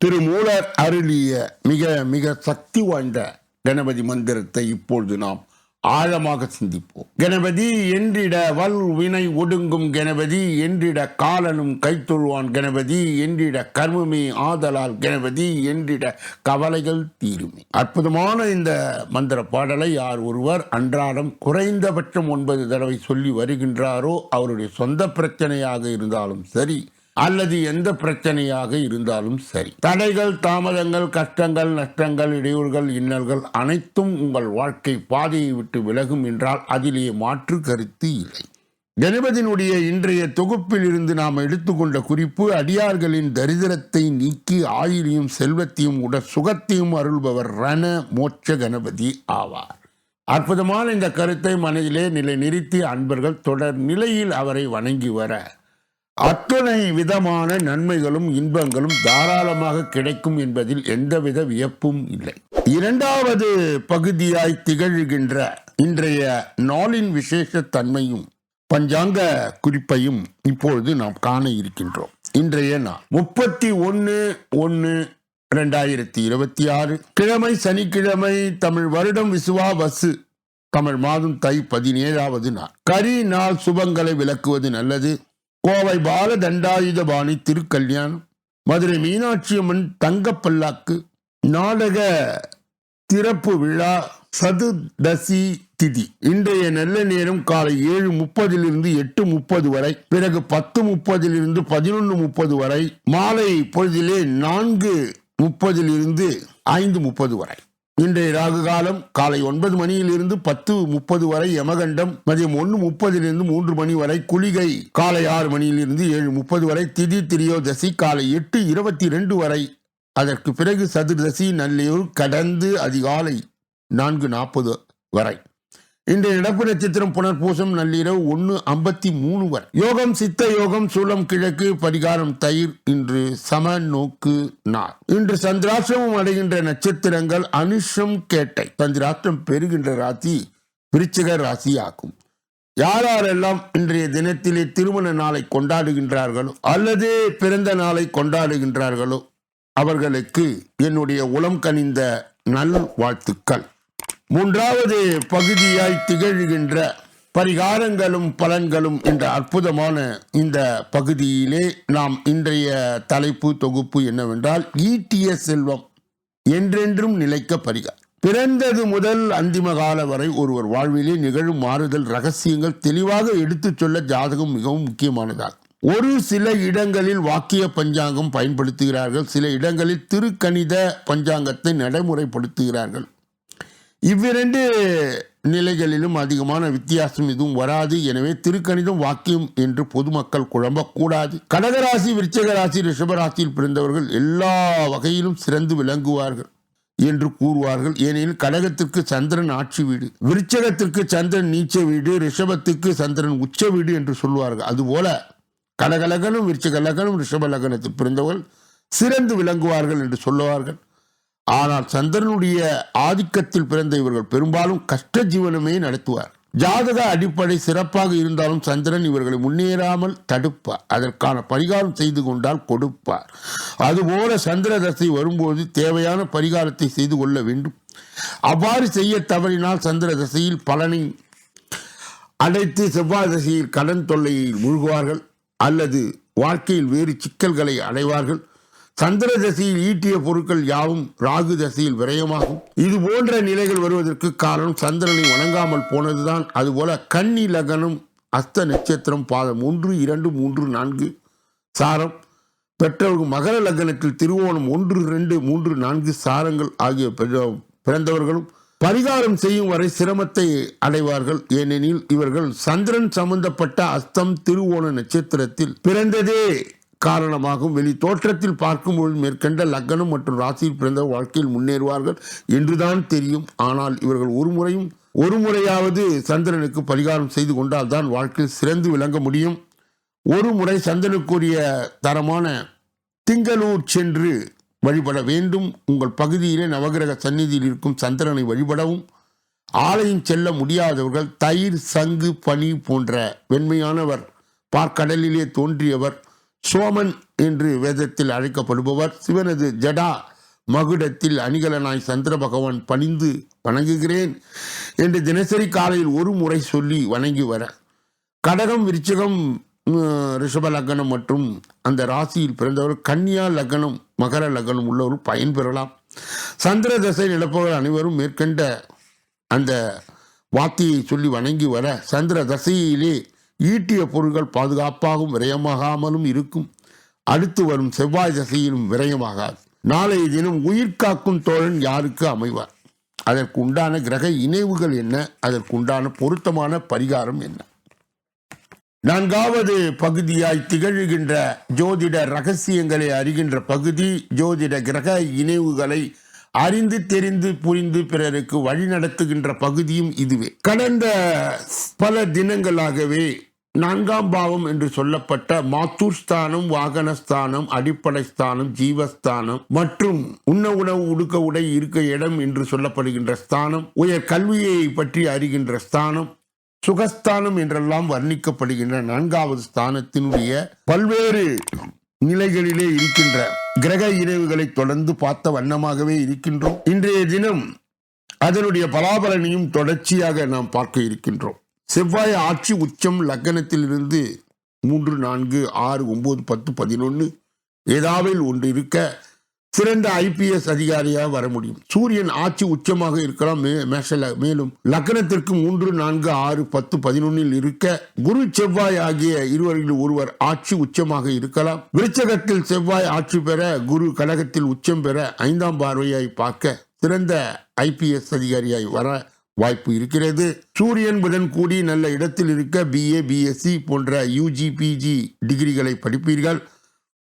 திருமூலர் அருளிய மிக மிக சக்தி வாய்ந்த கணபதி மந்திரத்தை இப்பொழுது நாம் ஆழமாக சிந்திப்போம். கணபதி என்றிட வல் வினை ஒடுங்கும் கணபதி என்றிட காலனும் கைத்தொழுவான் கணபதி என்றிட கர்மமே ஆதலால் கணபதி என்றிட கவலைகள் தீருமே. அற்புதமான இந்த மந்திர பாடலை யார் ஒருவர் அன்றாடம் குறைந்தபட்சம் ஒன்பது தடவை சொல்லி வருகின்றாரோ அவருடைய சொந்த பிரச்சனையாக இருந்தாலும் சரி அல்லது எந்த பிரச்சனையாக இருந்தாலும் சரி. தடைகள் தாமதங்கள் கஷ்டங்கள் நஷ்டங்கள் இடையூறுகள் இன்னல்கள் அனைத்தும் உங்கள் வாழ்க்கை பாதையை விட்டு விலகும் என்றால் அதிலே மாற்று கருத்து இல்லை. கணபதியினுடைய இன்றைய தொகுப்பில் இருந்து நாம் எடுத்துக்கொண்ட குறிப்பு அடியார்களின் தரித்திரத்தை நீக்கி ஆயிலையும் செல்வத்தையும் உட சுகத்தையும் அருள்பவர் ரண மோட்ச கணபதி ஆவார். அற்புதமான இந்த கருத்தை மனதிலே நிலை நிறுத்தி அன்பர்கள் தொடர் நிலையில் அவரை வணங்கி வர அத்தனை விதமான நன்மைகளும் இன்பங்களும் தாராளமாக கிடைக்கும் என்பதில் எந்தவித வியப்பும் இல்லை. இரண்டாவது பகுதியாய் திகழ்கின்ற இன்றைய நாளின் விசேஷ தன்மையும் பஞ்சாங்க குறிப்பையும் இப்பொழுது நாம் காண இருக்கின்றோம். இன்றைய நாள் முப்பத்தி ஒன்று ஒன்று ரெண்டாயிரத்தி இருபத்தி ஆறு. கிழமை சனிக்கிழமை தமிழ் வருடம் விசுவா வசு தமிழ் மாதம் தை பதினேழாவது நாள். கரி நாள் சுபங்களை விளக்குவது நல்லது. கோவை பால தண்டாயுதபாணி திருக்கல்யாணம் மதுரை மீனாட்சி அம்மன் தங்கப்பல்லாக்கு நாடக திறப்பு விழா சதுர்தசி திதி. இன்றைய நல்ல நேரம் காலை ஏழு முப்பதிலிருந்து எட்டு முப்பது வரை பிறகு பத்து முப்பதிலிருந்து பதினொன்று முப்பது வரை மாலை பொழுதிலே நான்கு முப்பதிலிருந்து ஐந்து முப்பது வரை. இன்றைய ராகு காலம் காலை ஒன்பது மணியிலிருந்து பத்து முப்பது வரை யமகண்டம் மதியம் ஒன்று முப்பதிலிருந்து மூன்று மணி வரை குளிகை. காலை ஆறு மணியிலிருந்து ஏழு முப்பது வரை திதி திரியோதசி காலை எட்டு இருபத்தி ரெண்டு வரை. அதற்கு பிறகு சதுர்தசி நல்லையூர் கடந்து அதிகாலை நான்கு நாற்பது வரை. இன்றைய நடப்பு நட்சத்திரம் புனர்பூசம் நள்ளிரவு ஒன்று ஐம்பத்தி மூணு வரை. யோகம் சித்த யோகம் சூலம் கிழக்கு பரிகாரம் தயிர் இன்று சம நோக்கு நாள். இன்று சந்திராஷ்டிரமம் அடைகின்ற நட்சத்திரங்கள் அனுஷம் கேட்டை. சந்திராஷ்டிரம் பெறுகின்ற ராசி விருச்சிக ராசி ஆகும் யாரெல்லாம் இன்றைய தினத்திலே திருமண நாளை கொண்டாடுகின்றார்களோ அல்லது பிறந்த நாளை கொண்டாடுகின்றார்களோ அவர்களுக்கு என்னுடைய உளம் கனிந்த நல் வாழ்த்துக்கள். மூன்றாவது பகுதியாய் திகழ்கின்ற பரிகாரங்களும் பலன்களும் என்ற அற்புதமான இந்த பகுதியிலே நாம் இன்றைய தலைப்பு தொகுப்பு என்னவென்றால் ஈட்டிய செல்வம் என்றென்றும் நிலைக்க பரிகார் பிறந்தது முதல் அந்திம கால வரை ஒருவர் வாழ்விலே நிகழும் மாறுதல் ரகசியங்கள் தெளிவாக எடுத்துச் சொல்ல ஜாதகம் மிகவும் முக்கியமானதாகும். ஒரு சில இடங்களில் வாக்கிய பஞ்சாங்கம் பயன்படுத்துகிறார்கள் சில இடங்களில் திருக்கணித பஞ்சாங்கத்தை நடைமுறைப்படுத்துகிறார்கள். இவ்விரண்டு நிலைகளிலும் அதிகமான வித்தியாசம் எதுவும் வராது. எனவே திருக்கணிதம் வாக்கியம் என்று பொதுமக்கள் குழம்பக்கூடாது. கடகராசி விருச்சகராசி ரிஷபராசியில் பிறந்தவர்கள் எல்லா வகையிலும் சிறந்து விளங்குவார்கள் என்று கூறுவார்கள். ஏனெனில் கடகத்திற்கு சந்திரன் ஆட்சி வீடு விருச்சகத்திற்கு சந்திரன் நீச்ச வீடு ரிஷபத்துக்கு சந்திரன் உச்ச வீடு என்று சொல்வார்கள் அதுபோல கடகலகனும் விருச்சகலகனும் ரிஷப லகனத்தில் பிறந்தவர்கள் சிறந்து விளங்குவார்கள் என்று சொல்லுவார்கள். ஆனால் சந்திரனுடைய ஆதிக்கத்தில் பிறந்த இவர்கள் பெரும்பாலும் கஷ்ட ஜீவனமே நடத்துவார். ஜாதக அடிப்படை சிறப்பாக இருந்தாலும் சந்திரன் இவர்களை முன்னேறாமல் தடுப்பார். அதற்கான பரிகாரம் செய்து கொண்டால் கொடுப்பார். அதுபோல சந்திர தசை வரும்போது தேவையான பரிகாரத்தை செய்து கொள்ள வேண்டும். அவ்வாறு செய்ய தவறினால் சந்திர தசையில் பலனை அடைத்து செவ்வாய் தசையில் கடன் தொல்லையில் மூழ்குவார்கள் அல்லது வாழ்க்கையில் வேறு சிக்கல்களை அடைவார்கள். சந்திர தசையில் ஈட்டிய பொருட்கள் யாவும் ராகு தசையில் விரயமாகும். இது போன்ற நிலைகள் வருவதற்கு காரணம் சந்திரனை வணங்காமல் போனதுதான். அதுபோல கன்னி லகனம் அஸ்த நட்சத்திரம் பாதம் ஒன்று இரண்டு மூன்று நான்கு சாரம் பெற்றவர்கள் மகர லக்னத்தில் திருவோணம் ஒன்று ரெண்டு மூன்று நான்கு சாரங்கள் ஆகிய பிற- பிறந்தவர்களும் பரிகாரம் செய்யும் வரை சிரமத்தை அடைவார்கள். ஏனெனில் இவர்கள் சந்திரன் சம்பந்தப்பட்ட அஸ்தம் திருவோண நட்சத்திரத்தில் பிறந்ததே காரணமாகும். வெளி தோற்றத்தில் பார்க்கும்போது மேற்கண்ட லக்னம் மற்றும் ராசியில் பிறந்த வாழ்க்கையில் முன்னேறுவார்கள் என்றுதான் தெரியும். ஆனால் இவர்கள் ஒரு முறையும் ஒரு முறையாவது சந்திரனுக்கு பரிகாரம் செய்து கொண்டால் தான் வாழ்க்கையில் சிறந்து விளங்க முடியும். ஒரு முறை சந்திரனுக்குரிய தரமான திங்களூர் சென்று வழிபட வேண்டும். உங்கள் பகுதியிலே நவகிரக சந்நிதியில் இருக்கும் சந்திரனை வழிபடவும். ஆலயம் செல்ல முடியாதவர்கள் தயிர் சங்கு பனி போன்ற வெண்மையானவர் பார்க்கடலிலே தோன்றியவர் சோமன் என்று வேதத்தில் அழைக்கப்படுபவர். சிவனது ஜடா மகுடத்தில் அணிகலனாய் சந்திர பகவான் பணிந்து வணங்குகிறேன் என்று தினசரி காலையில் ஒரு முறை சொல்லி வணங்கி வர. கடகம் விருச்சகம் ரிஷப லக்னம் மற்றும் அந்த ராசியில் பிறந்தவர் கன்னியா லக்னம் மகர லக்னம் உள்ளவர் பயன்பெறலாம் சந்திர தசை நிலப்பவர் அனைவரும் மேற்கண்ட அந்த வார்த்தையை சொல்லி வணங்கி வர. சந்திர தசையிலே ஈட்டிய பொருட்கள் பாதுகாப்பாகவும் விரயமாகாமலும் இருக்கும். அடுத்து வரும் செவ்வாய் திசையிலும் விரயமாகாது. நாளைய தினம் உயிர் காக்கும் தோழன் யாருக்கு அமைவார்? அதற்கு உண்டான கிரக இணைவுகள் என்ன? அதற்கு உண்டான பொருத்தமான பரிகாரம் என்ன? நான்காவது பகுதியாய் திகழ்கின்ற ஜோதிட ரகசியங்களை அறிகின்ற பகுதி ஜோதிட கிரக இணைவுகளை அறிந்து தெரிந்து புரிந்து பிறருக்கு வழி நடத்துகின்ற பகுதியும் இதுவே. கடந்த பல தினங்களாகவே நான்காம் பாவம் என்று சொல்லப்பட்ட மாத்தூர் ஸ்தானம் வாகனஸ்தானம் அடிப்படை ஸ்தானம் ஜீவஸ்தானம் மற்றும் உண்ண உணவு உடுக்க உடை இருக்க இடம் என்று சொல்லப்படுகின்ற ஸ்தானம் உயர் கல்வியை பற்றி அறிகின்ற ஸ்தானம் சுகஸ்தானம் என்றெல்லாம் வர்ணிக்கப்படுகின்ற நான்காவது ஸ்தானத்தினுடைய பல்வேறு நிலைகளிலே இருக்கின்ற கிரக இணைவுகளை தொடர்ந்து பார்த்த வண்ணமாகவே இருக்கின்றோம். இன்றைய தினம் அதனுடைய பலாபலனையும் தொடர்ச்சியாக நாம் பார்க்க இருக்கின்றோம். செவ்வாய் ஆட்சி உச்சம் லக்னத்திலிருந்து மூன்று நான்கு ஆறு ஒன்பது பத்து பதினொன்று ஏதாவது ஒன்று இருக்க சிறந்த ஐபிஎஸ் அதிகாரியாக வர முடியும். சூரியன் ஆட்சி உச்சமாக இருக்கலாம். மே- மேஷல மேலும் லக்னத்திற்கு மூன்று நான்கு ஆறு பத்து பதினொன்னில் இருக்க குரு செவ்வாய் ஆகிய இருவரில் ஒருவர் ஆட்சி உச்சமாக இருக்கலாம். விருச்சகத்தில் செவ்வாய் ஆட்சி பெற குரு கழகத்தில் உச்சம் பெற ஐந்தாம் பார்வையாய் பார்க்க சிறந்த ஐபிஎஸ் அதிகாரியாய் வர வாய்ப்பு இருக்கிறது. சூரியன் புதன் கூடி நல்ல இடத்தில் இருக்க பிஏ பிஎஸ்சி போன்ற யூஜி பிஜி டிகிரிகளை படிப்பீர்கள்.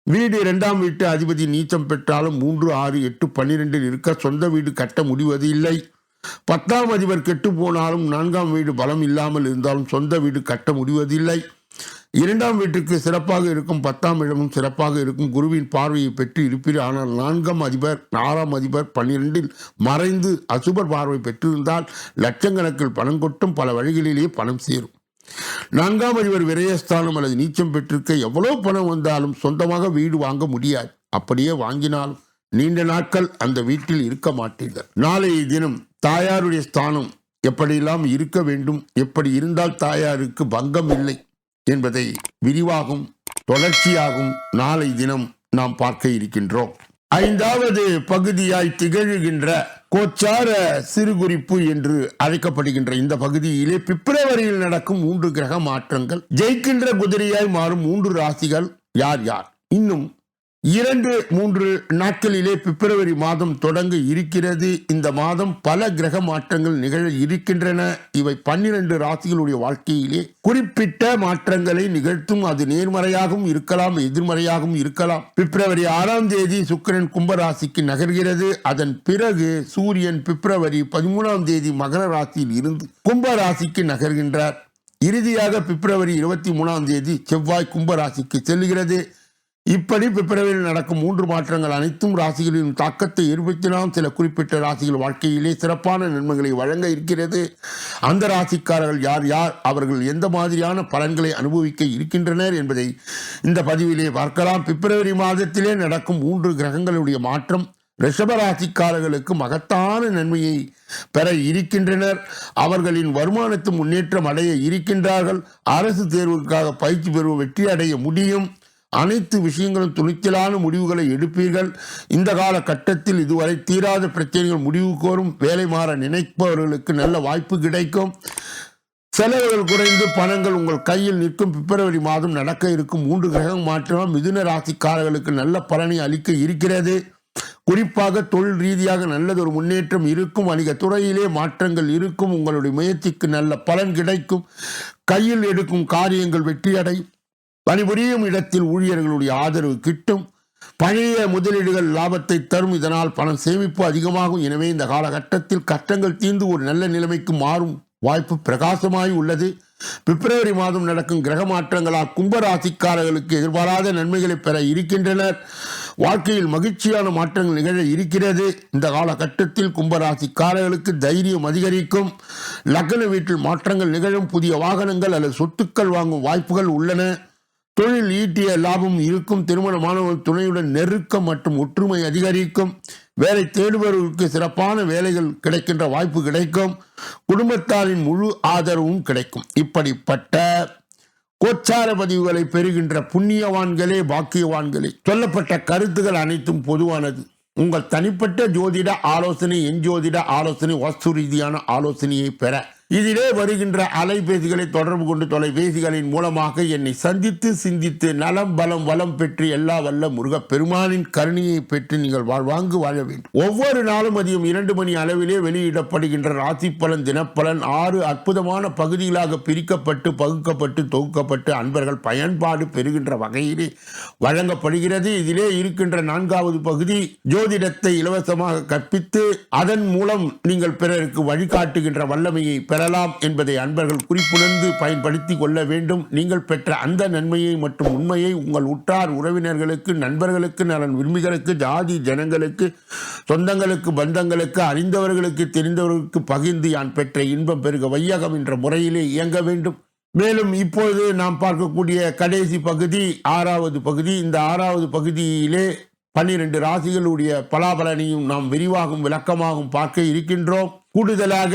வீடு இரண்டாம் வீட்டு அதிபதி நீச்சம் பெற்றாலும் மூன்று ஆறு எட்டு பன்னிரெண்டில் இருக்க சொந்த வீடு கட்ட முடிவது இல்லை. பத்தாம் அதிபர் கெட்டு போனாலும் நான்காம் வீடு பலம் இல்லாமல் இருந்தாலும் சொந்த வீடு கட்ட முடிவதில்லை. இரண்டாம் வீட்டுக்கு சிறப்பாக இருக்கும் பத்தாம் இடமும் சிறப்பாக இருக்கும். குருவின் பார்வையை பெற்று இருப்பீர் ஆனால் நான்காம் அதிபர் ஆறாம் அதிபர் பன்னிரெண்டில் மறைந்து அசுபர் பார்வை பெற்றிருந்தால் லட்சக்கணக்கில் பணம் கொட்டும் பல வழிகளிலேயே பணம் சேரும். நான்காம் அதிபர் விரயஸ்தானம் அல்லது நீச்சம் பெற்றிருக்க எவ்வளோ பணம் வந்தாலும் சொந்தமாக வீடு வாங்க முடியாது. அப்படியே வாங்கினாலும் நீண்ட நாட்கள் அந்த வீட்டில் இருக்க மாட்டீர்கள். நாளைய தினம் தாயாருடைய ஸ்தானம் எப்படியெல்லாம் இருக்க வேண்டும்? எப்படி இருந்தால் தாயாருக்கு பங்கம் இல்லை என்பதை விரிவாகும் தொடர்ச்சியாகும் நாளை தினம் நாம் பார்க்க இருக்கின்றோம். ஐந்தாவது பகுதியாய் திகழ்கின்ற கோச்சார சிறுகுறிப்பு என்று அழைக்கப்படுகின்ற இந்த பகுதியிலே பிப்ரவரியில் நடக்கும் மூன்று கிரக மாற்றங்கள். ஜெயிக்கின்ற குதிரையாய் மாறும் மூன்று ராசிகள் யார் யார்? இன்னும் இரண்டு மூன்று நாட்களிலே பிப்ரவரி மாதம் தொடங்க இருக்கிறது. இந்த மாதம் பல கிரக மாற்றங்கள் நிகழ இருக்கின்றன. இவை பன்னிரண்டு ராசிகளுடைய வாழ்க்கையிலே குறிப்பிட்ட மாற்றங்களை நிகழ்த்தும். அது நேர்மறையாகவும் இருக்கலாம் எதிர்மறையாகவும் இருக்கலாம். பிப்ரவரி ஆறாம் தேதி சுக்கிரன் கும்பராசிக்கு நகர்கிறது. அதன் பிறகு சூரியன் பிப்ரவரி பதிமூணாம் தேதி மகர ராசியில் இருந்து கும்பராசிக்கு நகர்கின்றார். இறுதியாக பிப்ரவரி இருபத்தி மூணாம் தேதி செவ்வாய் கும்பராசிக்கு செல்கிறது இப்படி பிப்ரவரியில் நடக்கும் மூன்று மாற்றங்கள் அனைத்தும் ராசிகளின் தாக்கத்தை ஏற்படுத்தினால் சில குறிப்பிட்ட ராசிகள் வாழ்க்கையிலே சிறப்பான நன்மைகளை வழங்க இருக்கிறது. அந்த ராசிக்காரர்கள் யார் யார்? அவர்கள் எந்த மாதிரியான பலன்களை அனுபவிக்க இருக்கின்றனர் என்பதை இந்த பதிவிலே பார்க்கலாம். பிப்ரவரி மாதத்திலே நடக்கும் மூன்று கிரகங்களுடைய மாற்றம் ரிஷப ராசிக்காரர்களுக்கு மகத்தான நன்மையை பெற இருக்கின்றனர். அவர்களின் வருமானத்து முன்னேற்றம் அடைய இருக்கின்றார்கள். அரசு தேர்வுக்காக பயிற்சி பெறும் வெற்றி அடைய முடியும். அனைத்து விஷயங்களும் துணிச்சலான முடிவுகளை எடுப்பீர்கள். இந்த கால கட்டத்தில் இதுவரை தீராத பிரச்சனைகள் முடிவு கோரும் வேலை மாற நினைப்பவர்களுக்கு நல்ல வாய்ப்பு கிடைக்கும். செலவுகள் குறைந்து பணங்கள் உங்கள் கையில் நிற்கும். பிப்ரவரி மாதம் நடக்க இருக்கும் மூன்று கிரகம் மாற்றம் மிதுன ராசிக்காரர்களுக்கு நல்ல பலனை அளிக்க இருக்கிறது. குறிப்பாக தொழில் ரீதியாக நல்லதொரு முன்னேற்றம் இருக்கும். வணிக துறையிலே மாற்றங்கள் இருக்கும். உங்களுடைய முயற்சிக்கு நல்ல பலன் கிடைக்கும். கையில் எடுக்கும் காரியங்கள் வெற்றியடையும் பணிபுரியும் இடத்தில் ஊழியர்களுடைய ஆதரவு கிட்டும். பழைய முதலீடுகள் லாபத்தை தரும். இதனால் பணம் சேமிப்பு அதிகமாகும். எனவே இந்த காலகட்டத்தில் கஷ்டங்கள் தீர்ந்து ஒரு நல்ல நிலைமைக்கு மாறும் வாய்ப்பு பிரகாசமாய் உள்ளது. பிப்ரவரி மாதம் நடக்கும் கிரக மாற்றங்களால் கும்பராசிக்காரர்களுக்கு எதிர்பாராத நன்மைகளை பெற இருக்கின்றனர். வாழ்க்கையில் மகிழ்ச்சியான மாற்றங்கள் நிகழ இருக்கிறது. இந்த காலகட்டத்தில் கும்பராசிக்காரர்களுக்கு தைரியம் அதிகரிக்கும். லக்ன வீட்டில் மாற்றங்கள் நிகழும். புதிய வாகனங்கள் அல்லது சொத்துக்கள் வாங்கும் வாய்ப்புகள் உள்ளன. தொழில் ஈட்டிய லாபம் இருக்கும். திருமணமானவர்கள் துணையுடன் நெருக்கம் மற்றும் ஒற்றுமை அதிகரிக்கும். வேலை தேடுபவர்களுக்கு சிறப்பான வேலைகள் கிடைக்கின்ற வாய்ப்பு கிடைக்கும். குடும்பத்தாரின் முழு ஆதரவும் கிடைக்கும். இப்படிப்பட்ட கோச்சார பதிவுகளை பெறுகின்ற புண்ணியவான்களே பாக்கியவான்களே. சொல்லப்பட்ட கருத்துகள் அனைத்தும் பொதுவானது. உங்கள் தனிப்பட்ட ஜோதிட ஆலோசனை என் ஜோதிட ஆலோசனை வஸ்து ரீதியான ஆலோசனையை பெற இதிலே வருகின்ற அலைபேசிகளை தொடர்பு கொண்டு தொலைபேசிகளின் மூலமாக என்னை சந்தித்து சிந்தித்து நலம் பலம் வளம் பெற்று எல்லா வல்ல முருகப் பெருமானின் கருணையை பெற்று நீங்கள் வாழ்வாங்கு வாழ வேண்டும். ஒவ்வொரு நாளும் அதிகம் இரண்டு மணி அளவிலே வெளியிடப்படுகின்ற ராசி பலன் தினப்பலன் ஆறு அற்புதமான பகுதிகளாக பிரிக்கப்பட்டு பகுக்கப்பட்டு தொகுக்கப்பட்டு அன்பர்கள் பயன்பாடு பெறுகின்ற வகையிலே வழங்கப்படுகிறது. இதிலே இருக்கின்ற நான்காவது பகுதி ஜோதிடத்தை இலவசமாக கற்பித்து அதன் மூலம் நீங்கள் பிறருக்கு வழிகாட்டுகின்ற வல்லமையை பெறலாம் என்பதை அன்பர்கள் குறிப்புணர்ந்து பயன்படுத்தி கொள்ள வேண்டும். நீங்கள் பெற்ற அந்த நன்மையை மற்றும் உண்மையை உங்கள் உற்றார் உறவினர்களுக்கு நண்பர்களுக்கு நலன் விரும்பிகளுக்கு ஜாதி ஜனங்களுக்கு சொந்தங்களுக்கு பந்தங்களுக்கு அறிந்தவர்களுக்கு தெரிந்தவர்களுக்கு பகிர்ந்து யான் பெற்ற இன்பம் பெருக வையகம் என்ற முறையிலே இயங்க வேண்டும். மேலும் இப்பொழுது நாம் பார்க்கக்கூடிய கடைசி பகுதி ஆறாவது பகுதி. இந்த ஆறாவது பகுதியிலே பன்னிரண்டு ராசிகளுடைய பலாபலனையும் நாம் விரிவாகவும் விளக்கமாகவும் பார்க்க இருக்கின்றோம். கூடுதலாக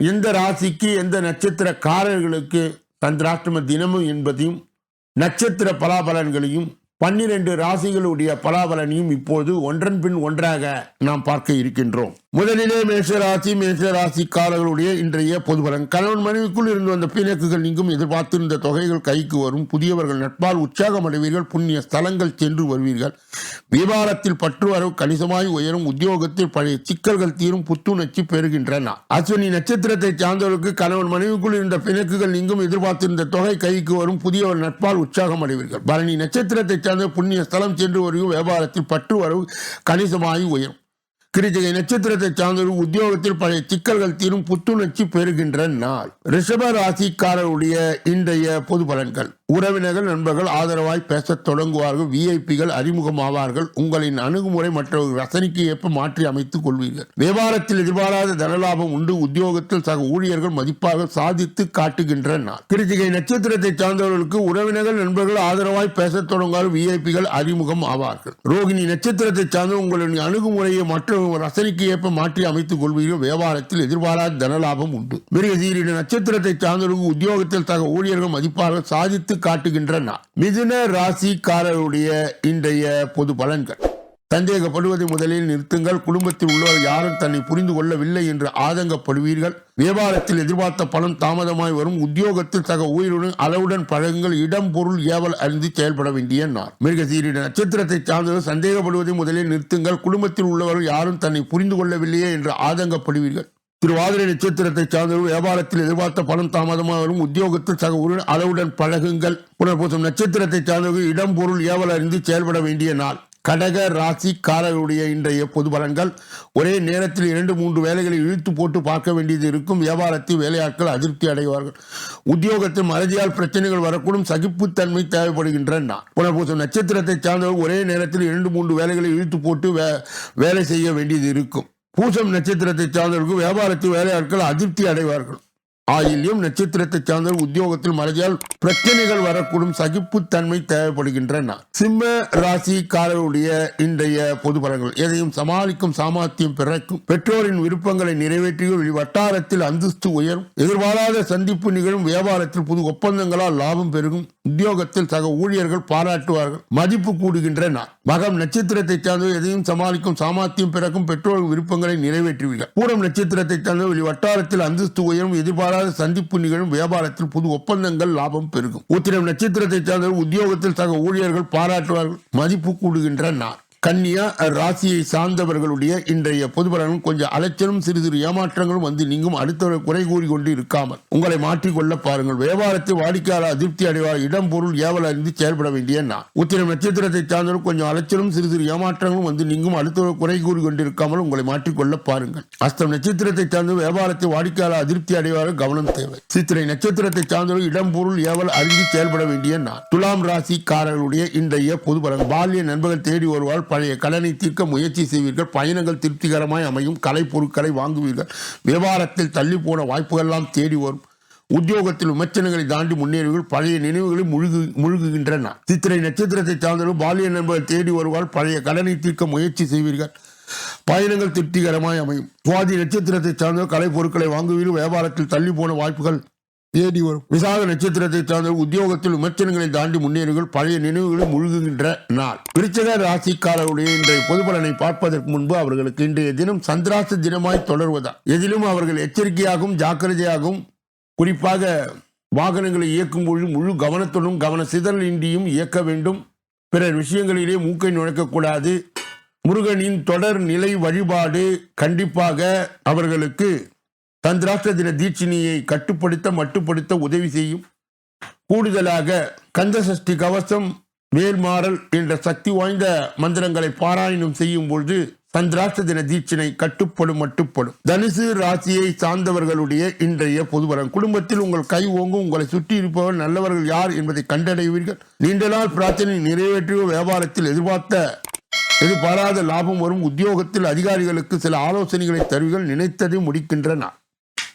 எந்த ராசிக்கு எந்த நட்சத்திரக்காரர்களுக்கு சந்திராஷ்டம தினமும் என்பதையும் நட்சத்திர பலாபலன்களையும் பன்னிரண்டு ராசிகளுடைய பலாபலனையும் இப்போது ஒன்றன் பின் ஒன்றாக நாம் பார்க்க இருக்கின்றோம். முதலிலே மேஷ ராசி மேஷ ராசிக்காரர்களுடைய இன்றைய பொதுபலன். கணவன் மனைவிக்குள் இருந்து வந்த பிணக்குகள் நீங்கும் எதிர்பார்த்திருந்த தொகைகள் கைக்கு வரும். புதியவர்கள் நட்பால் உற்சாகம் அடைவீர்கள். புண்ணிய ஸ்தலங்கள் சென்று வருவீர்கள். விவாரத்தில் பற்று வரவு கணிசமாய் உயரும். உத்தியோகத்தில் பழைய சிக்கல்கள் தீரும். புத்துணர்ச்சி பெறுகின்றன. அஸ்வினி நட்சத்திரத்தை சார்ந்தவர்களுக்கு கணவன் மனைவிக்குள் இருந்த பிணக்குகள் நீங்கும் எதிர்பார்த்திருந்த தொகை கைக்கு வரும். புதியவர் நட்பால் உற்சாகம் அடைவீர்கள். பரணி நட்சத்திரத்தை சார்ந்த புண்ணிய ஸ்தலம் சென்று வருவீர்கள் வியாபாரத்தில் பற்று வரவு கணிசமாகி உயரும். கிருத்திகை நட்சத்திரத்தை சார்ந்தவர்கள் உத்தியோகத்தில் பழைய சிக்கல்கள் தீரும் புத்துணர்ச்சி பெறுகின்ற நாள் ரிஷப ராசிக்காரருடைய இன்றைய பொது பலன்கள். உறவினர்கள் நண்பர்கள் ஆதரவாய் பேசத் தொடங்குவார்கள். விஐபிகள் அறிமுகமாவார்கள். உங்களின் அணுகுமுறை மற்றவர்கள் ரசனைக்கு ஏற்ப மாற்றி அமைத்துக் கொள்வீர்கள். வியாபாரத்தில் எதிர்பாராத தனலாபம் உண்டு. உத்தியோகத்தில் சக ஊழியர்கள் மதிப்பாக சாதித்து காட்டுகின்ற நாள் கிருத்திகை நட்சத்திரத்தை சார்ந்தவர்களுக்கு உறவினர்கள் நண்பர்கள் ஆதரவாய் பேசத் தொடங்குவார்கள். விஐபிகள் அறிமுகம் ஆவார்கள். ரோகிணி நட்சத்திரத்தை சார்ந்த உங்களின் அணுகுமுறையை மற்ற ரசனைக்கு ஏற்ப மாற்றி அமைத்துக் கொள்வீர்கள். வியாபாரத்தில் எதிர்பாராத தனலாபம் உண்டு. மிருகசீரின நட்சத்திரத்தை சார்ந்தவர்களுக்கு உத்தியோகத்தில் சக ஊழியர்கள் மதிப்பாக சாதித்து காட்டுகின்ற நாள். மிதுன ராசிக்காரருடைய இன்றைய பொது பலன்கள். சந்தேகப்படுவதை முதலில் நிறுத்துங்கள். குடும்பத்தில் உள்ளவர் யாரும் தன்னை புரிந்து கொள்ளவில்லை என்று ஆதங்கப்படுவீர்கள். வியாபாரத்தில் எதிர்பார்த்த பணம் தாமதமாய் வரும். உத்தியோகத்தில் சக உயிருடன் அளவுடன் பழகுங்கள். இடம் பொருள் ஏவல் அறிந்து செயல்பட வேண்டிய நாள். மிருகசீரிட நட்சத்திரத்தை சார்ந்தவர் சந்தேகப்படுவதை முதலில் நிறுத்துங்கள். குடும்பத்தில் உள்ளவர்கள் யாரும் தன்னை புரிந்து கொள்ளவில்லையே என்று ஆதங்கப்படுவீர்கள். திருவாதிரை நட்சத்திரத்தை சார்ந்தவர்கள் வியாபாரத்தில் எதிர்பார்த்த பணம் தாமதமாக வரும் உத்தியோகத்தில் சக உடன் அளவுடன் பழகுங்கள். புனர்பூசம் நட்சத்திரத்தை சார்ந்தவர்கள் இடம் பொருள் ஏவல் அறிந்து செயல்பட வேண்டிய நாள். கடக ராசிக்காரருடைய இன்றைய பொது பலன்கள். ஒரே நேரத்தில் இரண்டு மூன்று வேலைகளை இழுத்து போட்டு பார்க்க வேண்டியது இருக்கும். வியாபாரத்தில் வேலையாட்கள் அதிருப்தி அடைவார்கள். உத்தியோகத்தில் மறதியால் பிரச்சனைகள் வரக்கூடும். சகிப்புத்தன்மை தேவைப்படுகின்ற நாள். புனர்பூசம் நட்சத்திரத்தை சார்ந்தவர்கள் ஒரே நேரத்தில் இரண்டு மூன்று வேலைகளை இழுத்து போட்டு வே- வேலை செய்ய வேண்டியது இருக்கும். பூசம் நட்சத்திரத்தை சார்ந்தவர்கள் வியாபாரத்தில் வேலையாட்கள் அதிருப்தி அடைவார்கள். ஆயிலும் நட்சத்திரத்தை சார்ந்தவர்கள் உத்தியோகத்தில் மறைஞ்சால் பிரச்சனைகள் வரக்கூடும் சகிப்புத்தன்மை தேவைப்படுகின்றன. சிம்ம ராசிக்காரருடைய இன்றைய பொது பலன்கள் எதையும் சமாளிக்கும் சாமர்த்தியம் பிறக்கும். பெற்றோரின் விருப்பங்களை நிறைவேற்றிய வட்டாரத்தில் அந்தஸ்து உயரும். எதிர்பாராத சந்திப்பு நிகழும் வியாபாரத்தில் புது ஒப்பந்தங்களால் லாபம் பெருகும். உத்தியோகத்தில் சக ஊழியர்கள் பாராட்டுவார்கள். மதிப்பு கூடுகின்ற நான் மகம் நட்சத்திரத்தை சார்ந்த எதையும் சமாளிக்கும் சாமர்த்தியம் பிறக்கும் பெற்றோர் விருப்பங்களை நிறைவேற்றுவீர்கள். பூரம் நட்சத்திரத்தை சார்ந்த வெளி வட்டாரத்தில் அந்தஸ்து உயரும் எதிர்பாராத சந்திப்பு நிகழும் வியாபாரத்தில் புது ஒப்பந்தங்கள் லாபம் பெருகும். உத்திரம் நட்சத்திரத்தை சார்ந்த உத்தியோகத்தில் சக ஊழியர்கள் பாராட்டுவார்கள் மதிப்பு கூடுகின்ற நான் கன்னியா ராசியை சார்ந்தவர்களுடைய இன்றைய பொதுபலனும் கொஞ்சம் அலைச்சலும் சிறு சிறு ஏமாற்றங்களும் வந்து நீங்கும். அடுத்தவர்கள் குறை கூறி கொண்டு இருக்காமல் உங்களை மாற்றிக்கொள்ள பாருங்கள். வியாபாரத்தை வாடிக்கையாளர் அதிருப்தி அடைவார். இடம் பொருள் ஏவல் அறிந்து செயல்பட வேண்டிய நான் உத்திரம் நட்சத்திரத்தை சார்ந்தவர்கள் கொஞ்சம் அலைச்சலும் சிறு சிறு ஏமாற்றங்களும் வந்து நீங்கும். அடுத்தவர்கள் குறை கூறி கொண்டிருக்காமல் உங்களை மாற்றிக்கொள்ள பாருங்கள். அஸ்தம் நட்சத்திரத்தை சார்ந்த வியாபாரத்தை வாடிக்கையாளர் அதிருப்தி அடைவார். கவனம் தேவை. சித்திரை நட்சத்திரத்தை சார்ந்தவர்கள் இடம் பொருள் ஏவல் அறிந்து செயல்பட வேண்டிய நான் துலாம் ராசிக்காரர்களுடைய இன்றைய பொதுபலன். பாலிய பால்ய நண்பர்கள் தேடி வருவார். பழைய கடனை தீர்க்க முயற்சி செய்வீர்கள். பயணங்கள் திருப்திகரமாய் அமையும். கலை பொருட்களை வாங்குவீர்கள். வியாபாரத்தில் தள்ளி போன வாய்ப்புகள் தேடி வரும். உத்தியோகத்தில் விமர்சனங்களை தாண்டி முன்னேறுவீர்கள். பழைய நினைவுகளை முழுகு முழுகுகின்றன. சித்திரை நட்சத்திரத்தை சார்ந்தவர்கள் பாலிய நண்பர்கள் தேடி வருவார் பழைய கடனை தீர்க்க முயற்சி செய்வீர்கள். பயணங்கள் திருப்திகரமாய் அமையும். சுவாதி நட்சத்திரத்தை சார்ந்தவர் கலை பொருட்களை வாங்குவீர்கள். வியாபாரத்தில் தள்ளி போன வாய்ப்புகள் தேடி வரும். விசாக நட்சத்திரத்தை சார்ந்த உத்தியோகத்தில் விமர்சனங்களை தாண்டி முன்னேறுகள் பழைய நினைவுகளை முழுகுகின்ற நாள். விருச்சக ராசிக்காரருடைய இன்றைய பொது பலனை பார்ப்பதற்கு முன்பு அவர்களுக்கு இன்றைய தினம் சந்திராச தினமாய் தொடர்வதா? எதிலும் அவர்கள் எச்சரிக்கையாகவும் ஜாக்கிரதையாகவும் குறிப்பாக வாகனங்களை இயக்கும் பொழுது முழு கவனத்துடன் கவன சிதறல் இன்றியும் இயக்க வேண்டும். பிறர் விஷயங்களிலே மூக்கை நுழைக்கக்கூடாது. முருகனின் தொடர் நிலை வழிபாடு கண்டிப்பாக அவர்களுக்கு சந்திராஷ்ட தின தீட்சிணியை கட்டுப்படுத்த மட்டுப்படுத்த உதவி செய்யும். கூடுதலாக கந்த சஷ்டி கவசம் வேல்மாறல் என்ற சக்தி வாய்ந்த மந்திரங்களை பாராயணம் செய்யும் பொழுது சந்திராஷ்ட தின தீட்சிணை கட்டுப்படும் மட்டுப்படும். தனுசு ராசியை சார்ந்தவர்களுடைய இன்றைய பொதுவரம். குடும்பத்தில் உங்கள் கை ஓங்கும் உங்களை சுற்றி இருப்பவர் நல்லவர்கள் யார் என்பதை கண்டடைவீர்கள். நீண்ட நாள் பிரார்த்தனை நிறைவேற்றிய வியாபாரத்தில் எதிர்பார்த்த எதிர்பாராத லாபம் வரும் உத்தியோகத்தில் அதிகாரிகளுக்கு சில ஆலோசனைகளை தருவீர்கள் நினைத்ததை முடிக்கின்றன.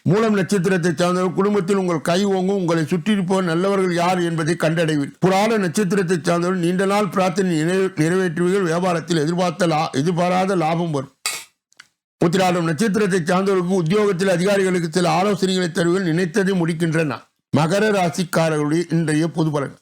மூலம் நட்சத்திரத்தை சார்ந்தவர் குடும்பத்தில் உங்கள் கை ஓங்கும் உங்களை சுற்றியிருப்பவர் நல்லவர்கள் யார் என்பதை கண்டடைவீர். புராண நட்சத்திரத்தை சார்ந்தவர் நீண்ட நாள் பிரார்த்தனை நிறைவே- நிறைவேற்றுவீர்கள் வியாபாரத்தில் எதிர்பார்த்த லா எதிர்பாராத லாபம் வரும். உத்திராடம் நட்சத்திரத்தை சார்ந்தவர்களுக்கு உத்தியோகத்தில் அதிகாரிகளுக்கு சில ஆலோசனைகளை தருவீர்கள் நினைத்ததை முடிக்கின்றன. மகர ராசிக்காரர்களுடைய இன்றைய பொது பலன்.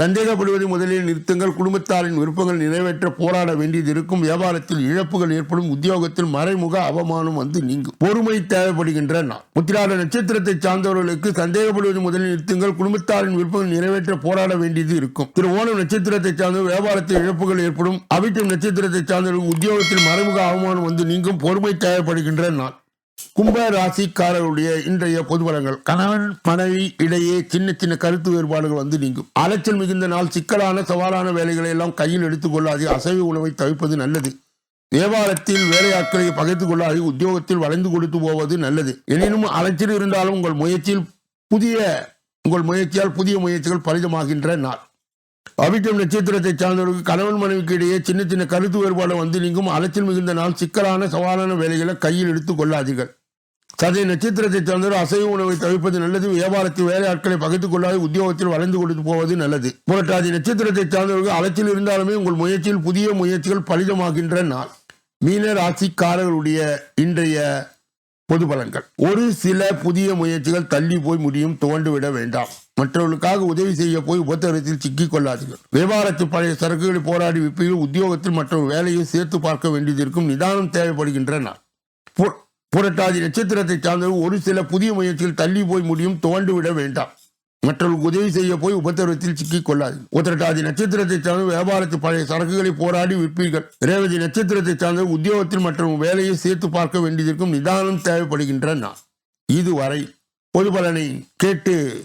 சந்தேகப்படுவதை முதலில் நிறுத்துங்கள். குடும்பத்தாரின் விருப்பங்கள் நிறைவேற்ற போராட வேண்டியது இருக்கும். வியாபாரத்தில் இழப்புகள் ஏற்படும். உத்தியோகத்தில் மறைமுக அவமானம் வந்து நீங்கும். பொறுமை தேவைப்படுகின்ற நாள். உத்திராட நட்சத்திரத்தை சார்ந்தவர்களுக்கு சந்தேகப்படுவதை முதலில் நிறுத்துங்கள். குடும்பத்தாரின் விருப்பங்கள் நிறைவேற்ற போராட வேண்டியது இருக்கும். திரு ஓணம் நட்சத்திரத்தை சார்ந்த வியாபாரத்தில் இழப்புகள் ஏற்படும். அவிட்டம் நட்சத்திரத்தை சார்ந்தவர்கள் உத்தியோகத்தில் மறைமுக அவமானம் வந்து நீங்கும். பொறுமை தேவைப்படுகின்ற நாள். கும்ப ராசிக்காரருடைய இன்றைய பொது கணவன் மனைவி இடையே சின்ன சின்ன கருத்து வேறுபாடுகள் வந்து நீங்கும். அலைச்சல் மிகுந்த நாள் சிக்கலான சவாலான வேலைகளை எல்லாம் கையில் எடுத்துக்கொள்ளாது அசைவ உணவை தவிர்ப்பது நல்லது. வியாபாரத்தில் வேலையாட்களை பகைத்துக் கொள்ளாது உத்தியோகத்தில் வளைந்து கொடுத்து போவது நல்லது. எனினும் அலைச்சல் இருந்தாலும் உங்கள் முயற்சியில் புதிய உங்கள் முயற்சியால் புதிய முயற்சிகள் பலிதமாகின்ற நாள். அவிட்டம் நட்சத்திரத்தை சார்ந்தவர்களுக்கு கணவன் மனைவிக்கு இடையே சின்ன சின்ன கருத்து வேறுபாடு வந்து நீங்கும். அலைச்சல் மிகுந்த நாள் சிக்கலான சவாலான வேலைகளை கையில் எடுத்துக் கொள்ளாதீர்கள். சதை நட்சத்திரத்தை சார்ந்தவர் அசைவ உணவை தவிர்ப்பது நல்லது. வியாபாரத்தில் வேலையாட்களை பகிர்ந்து கொள்ளாது. உத்தியோகத்தில் வளர்ந்து கொடுத்து போவது நல்லது. புரட்டாதி நட்சத்திரத்தை சார்ந்தவர்கள் அலைச்சல் இருந்தாலுமே உங்கள் முயற்சியில் புதிய முயற்சிகள் பலிதமாகின்ற நாள். மீன ராசிக்காரர்களுடைய இன்றைய பொது பலன்கள். ஒரு சில புதிய முயற்சிகள் தள்ளி போய் முடியும் தோண்டுவிட வேண்டாம். மற்றவர்களுக்காக உதவி செய்ய போய் உபத்திரத்தில் சிக்கிக் கொள்ளாதீர்கள். வியாபாரத்தில் பழைய சரக்குகளை போராடி விற்பீர்கள் உத்தியோகத்தில் மற்ற வேலையை சேர்த்து பார்க்க வேண்டியதற்கும் நிதானம் தேவைப்படுகின்றன பு- புரட்டாதி நட்சத்திரத்தை சார்ந்தவர் ஒரு சில புதிய முயற்சிகள் தள்ளி போய் முடியும் தோண்டுவிட வேண்டாம். மற்றவர்களுக்கு உதவி செய்ய போய் உபத்திரவத்தில் சிக்கிக் கொள்ளாது உத்திரட்டாதி நட்சத்திரத்தை சார்ந்த வியாபாரத்தில் பழைய சரக்குகளை போராடி விற்பீர்கள். ரேவதி நட்சத்திரத்தை சார்ந்த உத்தியோகத்தில் மற்றும் வேலையை சேர்த்து பார்க்க வேண்டியதற்கும் நிதானம் தேவைப்படுகின்ற இதுவரை பொது பலனை கேட்டு